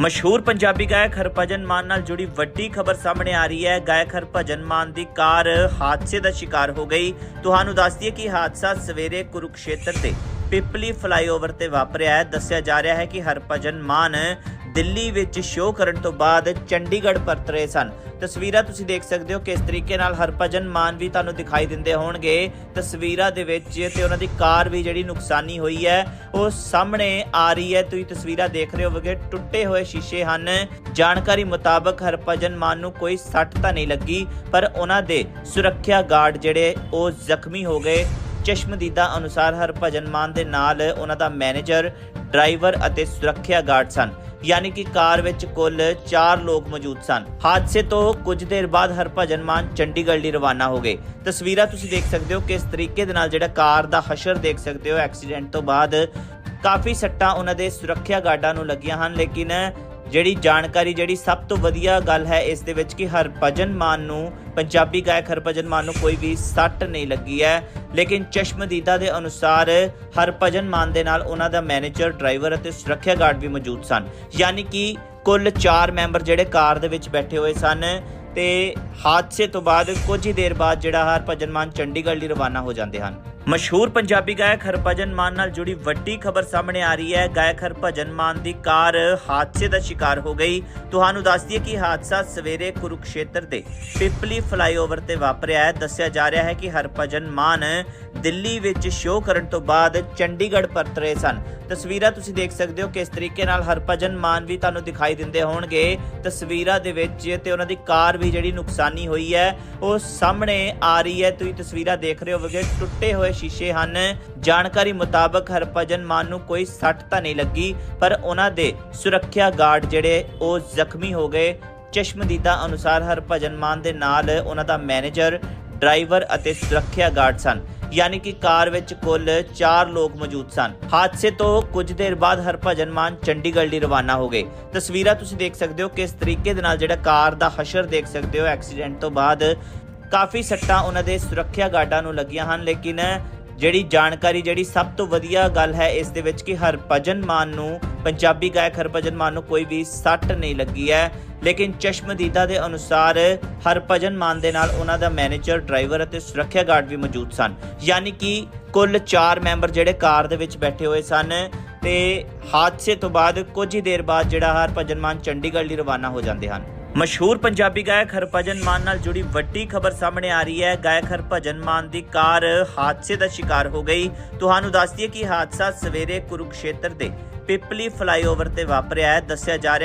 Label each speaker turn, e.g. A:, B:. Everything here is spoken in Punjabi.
A: ਮਸ਼ਹੂਰ ਪੰਜਾਬੀ ਗਾਇਕ ਹਰਭਜਨ ਮਾਨ ਨਾਲ ਜੁੜੀ ਵੱਡੀ ਖਬਰ ਸਾਹਮਣੇ ਆ ਰਹੀ ਹੈ। ਗਾਇਕ ਹਰਭਜਨ ਮਾਨ ਦੀ ਕਾਰ ਹਾਦਸੇ ਦਾ ਸ਼ਿਕਾਰ ਹੋ ਗਈ। ਤੁਹਾਨੂੰ ਦੱਸ ਦਈਏ ਕਿ ਹਾਦਸਾ ਸਵੇਰੇ ਕੁਰੂਕਸ਼ੇਤਰ ਤੇ ਪਿਪਲੀ ਫਲਾਈਓਵਰ ਤੇ ਵਾਪਰਿਆ ਹੈ। ਦੱਸਿਆ ਜਾ ਰਿਹਾ ਹੈ ਕਿ ਹਰਭਜਨ ਮਾਨ ਦਿੱਲੀ ਵਿੱਚ ਸ਼ੋਅ ਕਰਨ ਤੋਂ ਬਾਅਦ ਚੰਡੀਗੜ੍ਹ ਪਰਤ ਰਹੇ ਸਨ। ਤਸਵੀਰਾਂ ਤੁਸੀਂ ਦੇਖ ਸਕਦੇ ਹੋ ਕਿਸ ਤਰੀਕੇ ਨਾਲ ਹਰਭਜਨ ਮਾਨ ਵੀ ਤੁਹਾਨੂੰ ਦਿਖਾਈ ਦਿੰਦੇ ਹੋਣਗੇ। ਤਸਵੀਰਾਂ ਦੇ ਵਿੱਚ ਤੇ ਉਹਨਾਂ ਦੀ ਕਾਰ ਵੀ ਜਿਹੜੀ ਨੁਕਸਾਨੀ ਹੋਈ ਹੈ, ਉਹ ਸਾਹਮਣੇ ਆ ਰਹੀ ਹੈ। ਤੁਸੀਂ ਤਸਵੀਰਾਂ ਦੇਖ ਰਹੇ ਹੋਵੋਗੇ, ਟੁੱਟੇ ਹੋਏ ਸ਼ੀਸ਼ੇ ਹਨ। ਜਾਣਕਾਰੀ ਮੁਤਾਬਕ ਹਰਭਜਨ ਮਾਨ ਨੂੰ ਕੋਈ ਸੱਟ ਤਾਂ ਨਹੀਂ ਲੱਗੀ, ਪਰ ਉਹਨਾਂ ਦੇ ਸੁਰੱਖਿਆ ਗਾਰਡ ਜਿਹੜੇ, ਉਹ ਜ਼ਖਮੀ ਹੋ ਗਏ। ਚਸ਼ਮਦੀਦਾ ਅਨੁਸਾਰ ਹਰਭਜਨ ਮਾਨ ਦੇ ਨਾਲ ਉਹਨਾਂ ਦਾ ਮੈਨੇਜਰ, ਡਰਾਈਵਰ ਅਤੇ ਸੁਰੱਖਿਆ ਗਾਰਡ ਸਨ। ਯਾਨੀ ਕਿ ਕਾਰ ਵਿੱਚ ਕੁੱਲ 4 ਲੋਕ ਮੌਜੂਦ ਸਨ। ਹਾਦਸੇ ਤੋਂ ਕੁਝ ਦੇਰ ਬਾਅਦ ਹਰਭਜਨ ਮਾਨ ਚੰਡੀਗੜ੍ਹ ਲਈ ਰਵਾਨਾ ਹੋ ਗਏ। ਤਸਵੀਰਾਂ ਤੁਸੀਂ ਦੇਖ ਸਕਦੇ ਹੋ ਕਿਸ ਤਰੀਕੇ ਦੇ ਨਾਲ ਜਿਹੜਾ ਕਾਰ ਦਾ ਹਸ਼ਰ ਦੇਖ ਸਕਦੇ ਹੋ, ਐਕਸੀਡੈਂਟ ਤੋਂ ਬਾਅਦ ਕਾਫੀ ਸੱਟਾਂ ਉਹਨਾਂ ਦੇ ਸੁਰੱਖਿਆ ਗਾਰਡਾਂ ਨੂੰ ਲੱਗੀਆਂ ਹਨ, ਲੇਕਿਨ ਜਿਹੜੀ ਜਾਣਕਾਰੀ, ਜਿਹੜੀ ਸਭ ਤੋਂ ਵਧੀਆ ਗੱਲ ਹੈ ਇਸ ਦੇ ਵਿੱਚ ਕਿ ਹਰਭਜਨ ਮਾਨ ਨੂੰ, ਪੰਜਾਬੀ ਗਾਇਕ ਹਰਭਜਨ ਮਾਨ ਨੂੰ ਕੋਈ ਵੀ ਸੱਟ ਨਹੀਂ ਲੱਗੀ ਹੈ। ਲੇਕਿਨ ਚਸ਼ਮਦੀਦਾ ਦੇ ਅਨੁਸਾਰ ਹਰਭਜਨ ਮਾਨ ਦੇ ਨਾਲ ਉਹਨਾਂ ਦਾ ਮੈਨੇਜਰ, ਡਰਾਈਵਰ ਅਤੇ ਸੁਰੱਖਿਆ ਗਾਰਡ ਵੀ ਮੌਜੂਦ ਸਨ। ਯਾਨੀ ਕਿ ਕੁੱਲ 4 ਮੈਂਬਰ ਜਿਹੜੇ ਕਾਰ ਦੇ ਵਿੱਚ ਬੈਠੇ ਹੋਏ ਸਨ ਤੇ ਹਾਦਸੇ ਤੋਂ ਬਾਅਦ ਕੁਝ ਹੀ ਦੇਰ ਬਾਅਦ ਜਿਹੜਾ ਹਰਭਜਨ ਮਾਨ ਚੰਡੀਗੜ੍ਹ ਲਈ ਰਵਾਨਾ ਹੋ ਜਾਂਦੇ ਹਨ। ਮਸ਼ਹੂਰ ਪੰਜਾਬੀ ਗਾਇਕ ਹਰਭਜਨ ਮਾਨ ਨਾਲ ਜੁੜੀ ਵੱਡੀ ਖਬਰ ਸਾਹਮਣੇ ਆ ਰਹੀ ਹੈ। ਗਾਇਕ ਹਰਭਜਨ ਮਾਨ ਦੀ ਕਾਰ ਹਾਦਸੇ ਦਾ ਸ਼ਿਕਾਰ ਹੋ ਗਈ। ਤੁਹਾਨੂੰ ਦੱਸ ਦਈਏ ਕਿ ਹਾਦਸਾ ਸਵੇਰੇ ਕੁਰੂਕਸ਼ੇਤਰ ਦੇ ਪਿਪਲੀ ਫਲਾਈਓਵਰ ਤੇ ਵਾਪਰਿਆ ਹੈ। ਦੱਸਿਆ ਜਾ ਰਿਹਾ ਹੈ ਕਿ ਹਰਭਜਨ ਮਾਨ ਦਿੱਲੀ ਵਿੱਚ ਸ਼ੋਅ ਕਰਨ ਤੋਂ ਬਾਅਦ ਚੰਡੀਗੜ੍ਹ ਪਰਤ ਰਹੇ ਸਨ। ਤਸਵੀਰਾਂ ਤੁਸੀਂ ਦੇਖ ਸਕਦੇ ਹੋ ਕਿਸ ਤਰੀਕੇ ਨਾਲ ਹਰਭਜਨ ਮਾਨ ਵੀ ਤੁਹਾਨੂੰ ਦਿਖਾਈ ਦਿੰਦੇ ਹੋਣਗੇ। ਤਸਵੀਰਾਂ ਦੇ ਵਿੱਚ ਤੇ ਉਹਨਾਂ ਦੀ ਕਾਰ ਵੀ ਜਿਹੜੀ ਨੁਕਸਾਨੀ ਹੋਈ ਹੈ, ਉਹ ਸਾਹਮਣੇ ਆ ਰਹੀ ਹੈ। ਤੁਸੀਂ ਤਸਵੀਰਾਂ ਦੇਖ ਰਹੇ ਹੋਵੋਗੇ। ਟੁੱਟੇ ਹੋਏ ਸ਼ੀਸ਼ੇ ਹਨ। ਜਾਣਕਾਰੀ ਮੁਤਾਬਕ ਹਰਭਜਨ ਮਾਨ ਨੂੰ ਕੋਈ ਸੱਟ ਤਾਂ ਨਹੀਂ ਲੱਗੀ, ਪਰ ਉਹਨਾਂ ਦੇ ਸੁਰੱਖਿਆ ਗਾਰਡ ਜਿਹੜੇ ਉਹ ਜ਼ਖਮੀ ਹੋ ਗਏ। ਚਸ਼ਮਦੀਦਾ ਅਨੁਸਾਰ ਹਰਭਜਨ ਮਾਨ ਦੇ ਨਾਲ ਉਹਨਾਂ ਦਾ ਮੈਨੇਜਰ, ਡਰਾਈਵਰ ਅਤੇ ਸੁਰੱਖਿਆ ਗਾਰਡ ਸਨ। ਯਾਨੀ ਕਿ ਕਾਰ ਵਿੱਚ ਕੁੱਲ 4 ਲੋਕ ਮੌਜੂਦ ਸਨ। ਹਾਦਸੇ ਤੋਂ ਕੁਝ ਦੇਰ ਬਾਅਦ ਹਰਭਜਨ ਮਾਨ ਚੰਡੀਗੜ੍ਹ ਲਈ ਰਵਾਨਾ ਹੋ ਗਏ। ਤਸਵੀਰਾਂ ਤੁਸੀਂ ਦੇਖ ਸਕਦੇ ਹੋ ਕਿਸ ਤਰੀਕੇ ਦੇ ਨਾਲ ਜਿਹੜਾ ਕਾਰ ਦਾ ਹਸ਼ਰ ਦੇਖ ਸਕਦੇ ਹੋ, ਐਕਸੀਡੈਂਟ ਤੋਂ ਬਾਅਦ ਕਾਫੀ ਸੱਟਾਂ ਉਹਨਾਂ ਦੇ ਸੁਰੱਖਿਆ ਗਾਰਡਾਂ ਨੂੰ ਲੱਗੀਆਂ ਹਨ, ਲੇਕਿਨ ਜਿਹੜੀ ਜਾਣਕਾਰੀ, ਜਿਹੜੀ ਸਭ ਤੋਂ ਵਧੀਆ ਗੱਲ ਹੈ ਇਸ ਦੇ ਵਿੱਚ ਕਿ ਹਰਭਜਨ ਮਾਨ ਨੂੰ, ਪੰਜਾਬੀ ਗਾਇਕ ਹਰਭਜਨ ਮਾਨ ਨੂੰ ਕੋਈ ਵੀ ਸੱਟ ਨਹੀਂ ਲੱਗੀ ਹੈ। ਲੇਕਿਨ ਚਸ਼ਮਦੀਦਾ ਦੇ ਅਨੁਸਾਰ ਹਰਭਜਨ ਮਾਨ ਦੇ ਨਾਲ ਉਹਨਾਂ ਦਾ ਮੈਨੇਜਰ, ਡਰਾਈਵਰ ਅਤੇ ਸੁਰੱਖਿਆ ਗਾਰਡ ਵੀ ਮੌਜੂਦ ਸਨ। ਯਾਨੀ ਕਿ ਕੁੱਲ 4 ਮੈਂਬਰ ਜਿਹੜੇ ਕਾਰ ਦੇ ਵਿੱਚ ਬੈਠੇ ਹੋਏ ਸਨ ਤੇ ਹਾਦਸੇ ਤੋਂ ਬਾਅਦ ਕੁਝ ਹੀ ਦੇਰ ਬਾਅਦ ਜਿਹੜਾ ਹਰਭਜਨ ਮਾਨ ਚੰਡੀਗੜ੍ਹ ਲਈ ਰਵਾਨਾ ਹੋ ਜਾਂਦੇ ਹਨ। ਮਸ਼ਹੂਰ ਪੰਜਾਬੀ ਗਾਇਕ ਹਰਭਜਨ ਮਾਨ ਨਾਲ ਜੁੜੀ ਵੱਡੀ ਖਬਰ ਸਾਹਮਣੇ ਆ ਰਹੀ ਹੈ। ਗਾਇਕ ਹਰਭਜਨ ਮਾਨ ਦੀ ਕਾਰ ਹਾਦਸੇ ਦਾ ਸ਼ਿਕਾਰ ਹੋ ਗਈ। ਤੁਹਾਨੂੰ ਦੱਸ ਦਈਏ ਕਿ ਹਾਦਸਾ ਸਵੇਰੇ ਕੁਰੂਕਸ਼ੇਤਰ ਦੇ ਪਿਪਲੀ ਫਲਾਈਓਵਰ ਤੇ ਵਾਪਰਿਆ ਹੈ। ਦੱਸਿਆ ਜਾ ਰਿਹਾ